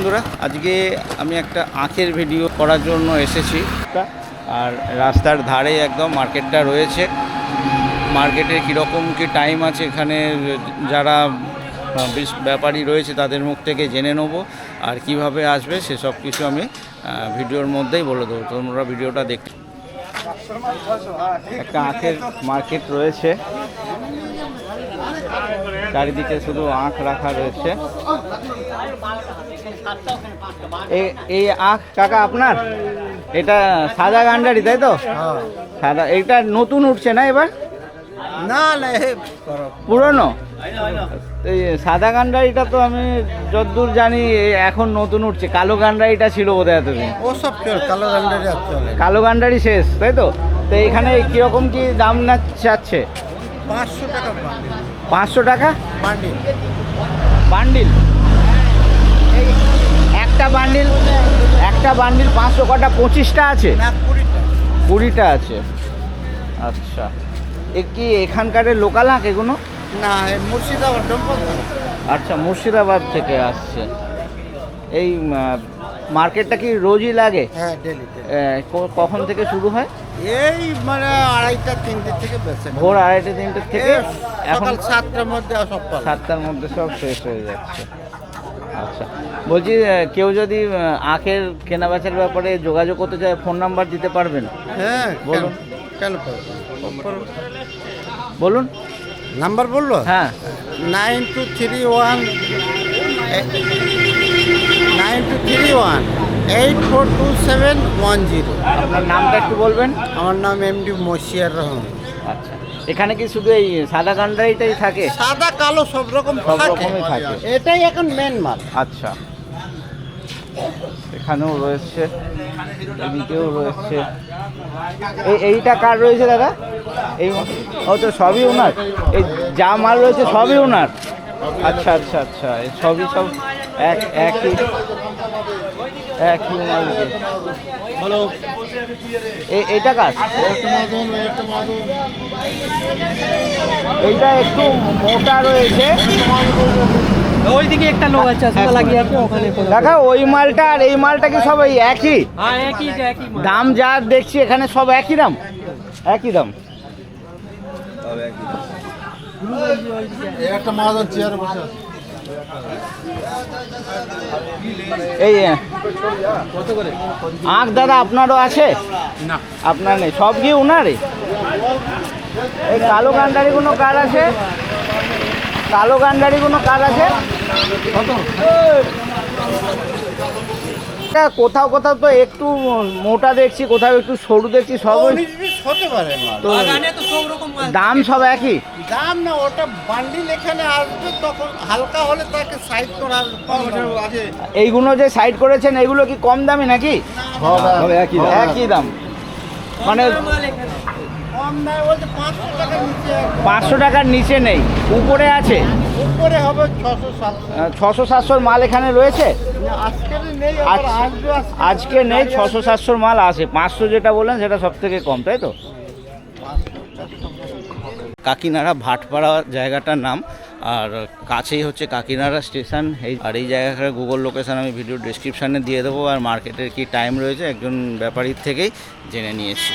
বন্ধুরা, আজকে আমি একটা আখের ভিডিও করার জন্য এসেছি। আর রাস্তার ধারে একদম মার্কেটটা রয়েছে। মার্কেটের কীরকম কী টাইম আছে এখানে, যারা ব্যাপারী রয়েছে তাদের মুখ থেকে জেনে নেব। আর কীভাবে আসবে সেসব কিছু আমি ভিডিওর মধ্যেই বলে দেবো। তোমরা ভিডিওটা দেখ একটা আখের মার্কেট রয়েছে। চারিদিকে শুধু আখ রাখা রয়েছে। এই আখ কাকা আপনার? এটা সাদা গান্ডারি তাই তো? সাদা এটা নতুন উঠছে না এবার? না না পুরনো? সাদা গান্ডারিটা তো আমি যতদূর জানি এখন নতুন উঠছে। কালো গান্ডারিটা ছিল বোধহয় এতদিন। ও সব কালো রান্ডারে চলে কালো গান্ডারি শেষ তাই তো? তো এখানে কীরকম কি দাম না চাচ্ছে? পাঁচশো টাকা পাঁচশো টাকা? বান্ডিল। বান্ডিল? একটা বান্ডিল একটা বান্ডিল পাঁচশো কটা পঁচিশটা আছে? কুড়িটা। আছে। আচ্ছা। এ কি এখানকার লোকাল আঁক এগুলো? না মুর্শিদাবাদ আচ্ছা মুর্শিদাবাদ থেকে আসছে। এই মার্কেটটা কি রোজই লাগে? হ্যাঁ ডেলি কখন থেকে শুরু হয়? এই মানে আড়াইটা তিনটে থেকে ভোর আড়াইটে তিনটে থেকে? এখন সাতটার মধ্যে সব সাতটার মধ্যে সব শেষ হয়ে যাচ্ছে। আচ্ছা। বলছি কেউ যদি আখের কেনাবেচার ব্যাপারে যোগাযোগ করতে চায় ফোন নাম্বার দিতে পারবেন? হ্যাঁ বলুন। কেন? বলুন। নাম্বার বলল? হ্যাঁ। Nine two three one nine two three one eight four two seven one zero. আপনার নামটা একটু বলবেন। আমার নাম এম ডি মশিয়ার রহমান। আচ্ছা। এখানে কি শুধু এই সাদা গান্ডারিটাই থাকে? সাদা কালো সব রকম সব রকমই থাকে। এটাই এখন মেন মাল। আচ্ছা। এখানেও রয়েছে এদিকেও রয়েছে। এই এইটা কার রয়েছে দাদা? এই ও তো সবই ওনার। এই যা মাল রয়েছে সবই ওনার। আচ্ছা আচ্ছা আচ্ছা। এই সবই সব এক একই। এইটা কার? এইটা একটু মোটা রয়েছে। ওইদিকে একটা লোক আছে লাগিয়ে আছে ওখানে দেখা ওই মালটা আর এই মালটা কি সব এই একই? হ্যাঁ। দাম যা দেখছি এখানে সব একই দাম। একই দাম। একটা চেয়ার বসে এই আখ দাদা আপনারও আছে? না। আপনার নেই। সব কি উনারই? এই কালো গান্ডারি কোনো কার আছে? কালো গান্ডারি কোনো কার আছে? কোথাও কোথাও তো একটু মোটা দেখছি কোথাও একটু সরু দেখছি সব হতে পারে তো সব রকম দাম সব একই? দাম না ওটা বান্ডিল এখানে আসবে তখন হালকা হলে তাকে সাইড করা এইগুলো যে সাইড করেছেন এগুলো কি কম দামি নাকি? একই দাম। মানে পাঁচশো টাকার নিচে নেই উপরে আছে? উপরে হবে ছশো ছশো সাতশোর মাল এখানে রয়েছে? আজকে নেই আবার। আসবে আজকে। আজকে নেই ছশো সাতশোর মাল আছে পাঁচশো যেটা বললেন সেটা সব থেকে কম তাই তো? কাকিনাড়া ভাটপাড়া জায়গাটার নাম, আর কাছেই হচ্ছে কাকিনাড়া স্টেশন। এই আর এই জায়গাটার গুগল লোকেশন আমি ভিডিও ডিসক্রিপশানে দিয়ে দেবো, আর মার্কেটের কি টাইম রয়েছে একজন ব্যাপারীর থেকেই জেনে নিয়েছি।